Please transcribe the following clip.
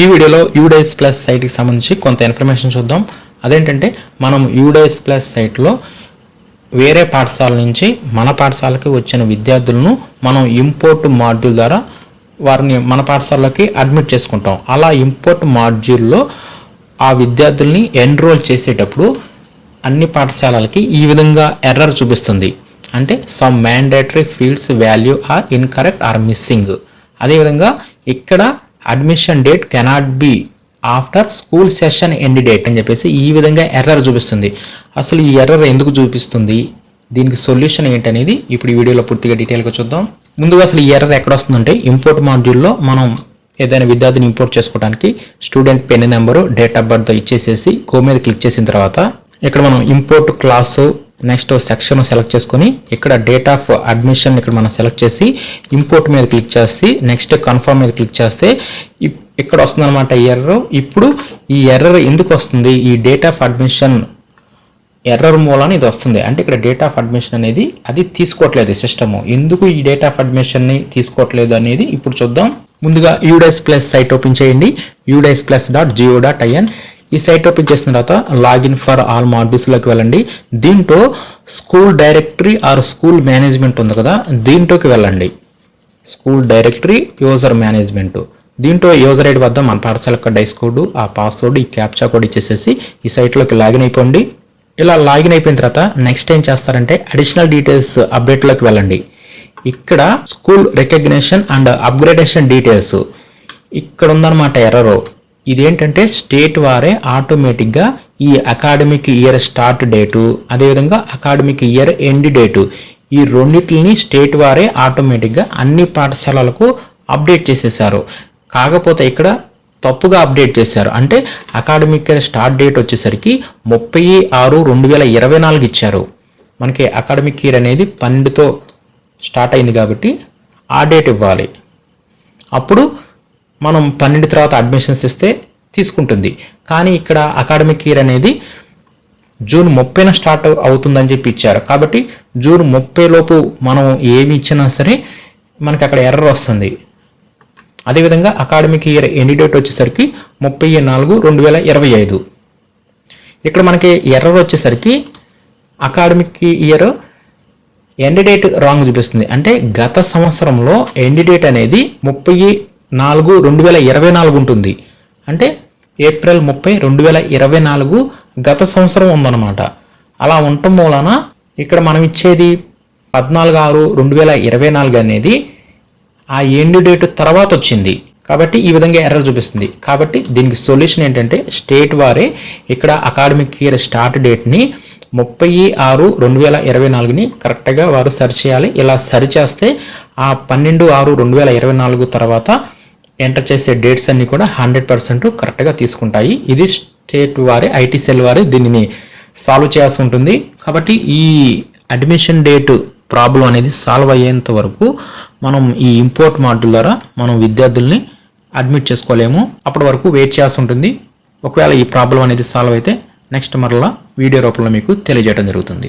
ఈ వీడియోలో UDISE plus సైట్కి సంబంధించి కొంత ఇన్ఫర్మేషన్ చూద్దాం. అదేంటంటే మనం యూడైస్ ప్లస్ సైట్లో వేరే పాఠశాల నుంచి మన పాఠశాలకి వచ్చిన విద్యార్థులను మనం ఇంపోర్ట్ మాడ్యూల్ ద్వారా వారిని మన పాఠశాలకి అడ్మిట్ చేసుకుంటాం. అలా ఇంపోర్ట్ మాడ్యూల్లో ఆ విద్యార్థుల్ని ఎన్రోల్ చేసేటప్పుడు అన్ని పాఠశాలలకి ఈ విధంగా ఎర్రర్ చూపిస్తుంది. అంటే some mandatory fields value are incorrect or missing అదేవిధంగా ఇక్కడ admission date cannot be after school session end date అని చెప్పేసి ఈ విధంగా ఎర్రర్ చూపిస్తుంది. అసలు ఈ ఎర్రర్ ఎందుకు చూపిస్తుంది? దీనికి సొల్యూషన్ ఏంటనేది ఇప్పుడు ఈ వీడియోలో పూర్తిగా డీటెయిల్గా చూద్దాం. ముందుగా అసలు ఈ ఎర్రర్ ఎక్కడ వస్తుందంటే ఇంపోర్ట్ మాడ్యూల్లో మనం ఏదైనా విద్యార్థిని ఇంపోర్ట్ చేసుకోవడానికి student PEN number date of birth ఇచ్చేసేసి go మీద క్లిక్ చేసిన తర్వాత ఇక్కడ మనం import class next section select చేసుకొని ఇక్కడ డేట్ ఆఫ్ అడ్మిషన్ ఇక్కడ మనం సెలెక్ట్ చేసి ఇంపోర్ట్ మీద క్లిక్ చేసి నెక్స్ట్ కన్ఫర్మ్ మీద క్లిక్ చేస్తే ఇక్కడ వస్తుంది అనమాట ఎర్రర్ ఇప్పుడు ఈ ఎర్రర్ ఎందుకు వస్తుంది? ఈ డేట్ ఆఫ్ అడ్మిషన్ ఎర్రర్ మూలాన ఇది వస్తుంది. అంటే ఇక్కడ డేట్ ఆఫ్ అడ్మిషన్ అనేది అది తీసుకోవట్లేదు సిస్టమ్ ఎందుకు ఈ డేట్ ఆఫ్ అడ్మిషన్ని తీసుకోవట్లేదు అనేది ఇప్పుడు చూద్దాం. ముందుగా యూడైస్ ప్లస్ సైట్ ఓపెన్ చేయండి. UDISE plus dot gov dot IN ఈ సైట్ ఓపెన్ చేసిన తర్వాత లాగిన్ ఫర్ ఆల్ మాడ్యూల్స్లోకి వెళ్ళండి. దీంట్లో school directory or school management ఉంది కదా దీంట్లోకి వెళ్ళండి. స్కూల్ డైరెక్టరీ యూజర్ మేనేజ్మెంట్ దీంట్లో యూజర్ ఐడి వద్ద మన పాఠశాల యొక్క డైస్ కోడ్ ఆ పాస్వర్డ్ ఈ క్యాప్చా కోడ్ ఇచ్చేసేసి ఈ సైట్లోకి లాగిన్ అయిపోండి. ఇలా లాగిన్ అయిపోయిన తర్వాత నెక్స్ట్ ఏం చేస్తారంటే అడిషనల్ డీటెయిల్స్ అప్డేట్లోకి వెళ్ళండి. ఇక్కడ school recognition and upgradation details ఇక్కడ ఉందన్నమాట ఎర్రర్ ఇదేంటంటే స్టేట్ వారే ఆటోమేటిక్గా ఈ అకాడమిక్ ఇయర్ స్టార్ట్ డేటు అదేవిధంగా అకాడమిక్ ఇయర్ ఎండ్ డేటు. ఈ రెండింటిని స్టేట్ వారే ఆటోమేటిక్గా అన్ని పాఠశాలలకు అప్డేట్ చేసేసారు కాకపోతే ఇక్కడ తప్పుగా అప్డేట్ చేశారు. అంటే అకాడమిక్ ఇయర్ స్టార్ట్ డేట్ వచ్చేసరికి ముప్పై ఆరు రెండు వేల ఇరవై నాలుగు ఇచ్చారు. మనకి అకాడమిక్ ఇయర్ అనేది పన్నెండుతో స్టార్ట్ అయింది కాబట్టి ఆ డేట్ ఇవ్వాలి. అప్పుడు మనం పన్నెండు తర్వాత అడ్మిషన్స్ ఇస్తే తీసుకుంటుంది. కానీ ఇక్కడ అకాడమిక్ ఇయర్ అనేది జూన్ ముప్పైన స్టార్ట్ అవుతుందని చెప్పి ఇచ్చారు. కాబట్టి జూన్ ముప్పై లోపు మనం ఏమి ఇచ్చినా సరే మనకి అక్కడ ఎర్రర్ వస్తుంది. అదేవిధంగా అకాడమిక్ ఇయర్ ఎండ్ డేట్ వచ్చేసరికి ముప్పై నాలుగు రెండు వేల ఇరవై ఐదు. ఇక్కడ మనకి ఎర్రర్ వచ్చేసరికి academic year end date wrong చూపిస్తుంది. అంటే గత సంవత్సరంలో ఎండ్ డేట్ అనేది ముప్పై నాలుగు రెండు వేల ఇరవై నాలుగు ఉంటుంది. అంటే ఏప్రిల్ ముప్పై రెండు వేల ఇరవై నాలుగు గత సంవత్సరం ఉందన్నమాట. అలా ఉండటం మూలన ఇక్కడ మనం ఇచ్చేది పద్నాలుగు ఆరు రెండు వేల ఇరవై నాలుగు అనేది ఆ ఎండ్ డేట్ తర్వాత వచ్చింది. కాబట్టి ఈ విధంగా ఎర్రర్ చూపిస్తుంది. కాబట్టి దీనికి సొల్యూషన్ ఏంటంటే స్టేట్ వారే ఇక్కడ అకాడమిక్ ఇయర్ స్టార్ట్ డేట్ని ముప్పై ఆరు రెండు వేల ఇరవై నాలుగుని కరెక్ట్గా వారు సరి చేయాలి. ఇలా సరి చేస్తే ఆ పన్నెండు ఆరు రెండు వేల ఇరవై నాలుగు తర్వాత ఎంటర్ చేసే డేట్స్ అన్ని కూడా హండ్రెడ్ పర్సెంట్ కరెక్ట్గా తీసుకుంటాయి. ఇది స్టేట్ వారి ఐటీ సెల్ వారి దీనిని సాల్వ్ చేయాల్సి ఉంటుంది. కాబట్టి ఈ అడ్మిషన్ డేట్ ప్రాబ్లం అనేది సాల్వ్ అయ్యేంత వరకు మనం ఈ ఇంపోర్ట్ మాడ్యూల్ ద్వారా మనం విద్యార్థుల్ని అడ్మిట్ చేసుకోలేము. అప్పటి వరకు వెయిట్ చేయాల్సి ఉంటుంది. ఒకవేళ ఈ ప్రాబ్లం అనేది సాల్వ్ అయితే నెక్స్ట్ మరలా వీడియో రూపంలో మీకు తెలియజేయడం జరుగుతుంది.